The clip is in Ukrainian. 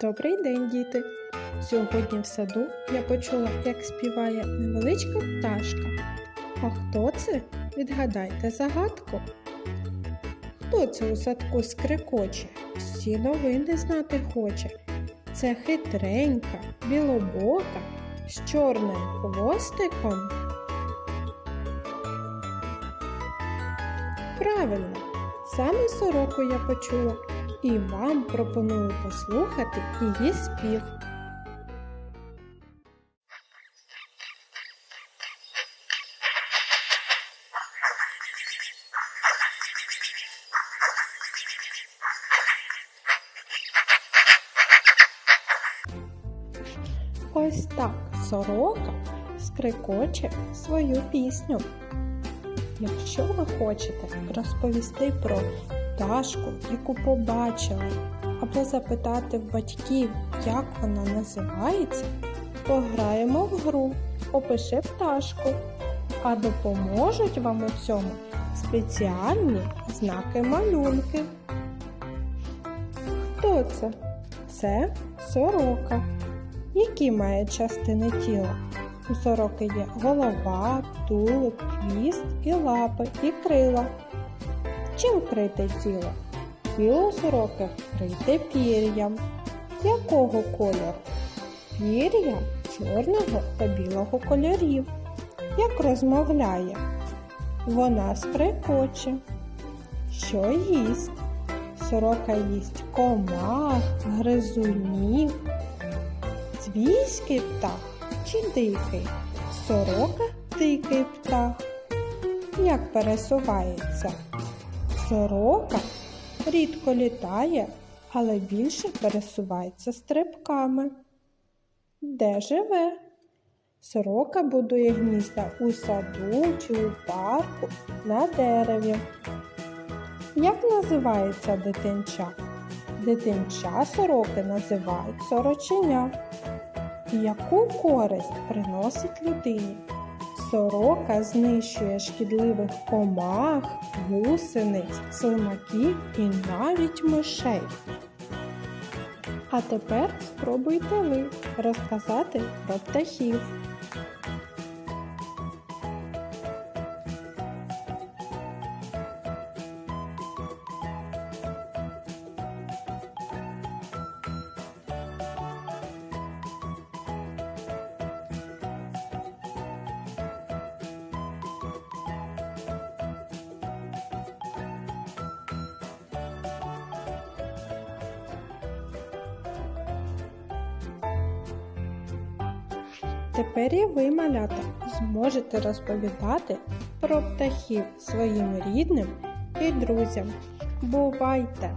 Добрий день, діти! Сьогодні в саду я почула, як співає невеличка пташка. А хто це? Відгадайте загадку. Хто це у садку скрикоче? Всі новини знати хоче. Це хитренька, білобока з чорним хвостиком. Правильно, саме сороку я почула і вам пропоную послухати її спів. Ось так сорока скрикоче свою пісню. Якщо ви хочете розповісти про пташку, яку побачили, або запитати в батьків, як вона називається, пограємо в гру Опиши пташку, а допоможуть вам у цьому спеціальні знаки малюнки. Хто це? Це сорока. Які має частини тіла? У сороки є голова, тулуб, хвіст і лапи і крила. Чим вкрите тіло? Тіло сороки вкрите пір'ям. Якого кольору? Пір'я чорного та білого кольорів. Як розмовляє? Вона скрикоче. Що їсть? Сорока їсть комах, гризунів. Звійський птах чи дикий? Сорока дикий птах. Як пересувається? Сорока рідко літає, але більше пересувається стрибками. Де живе? Сорока будує гнізда у саду чи у парку на дереві. Як називається дитинча? Дитинча сороки називають сороченя. Яку користь приносить людині? Сорока знищує шкідливих комах, гусениць, слимаків і навіть мишей. А тепер спробуйте ви розказати про птахів. Тепер і ви, малята, зможете розповідати про птахів своїм рідним і друзям. Бувайте!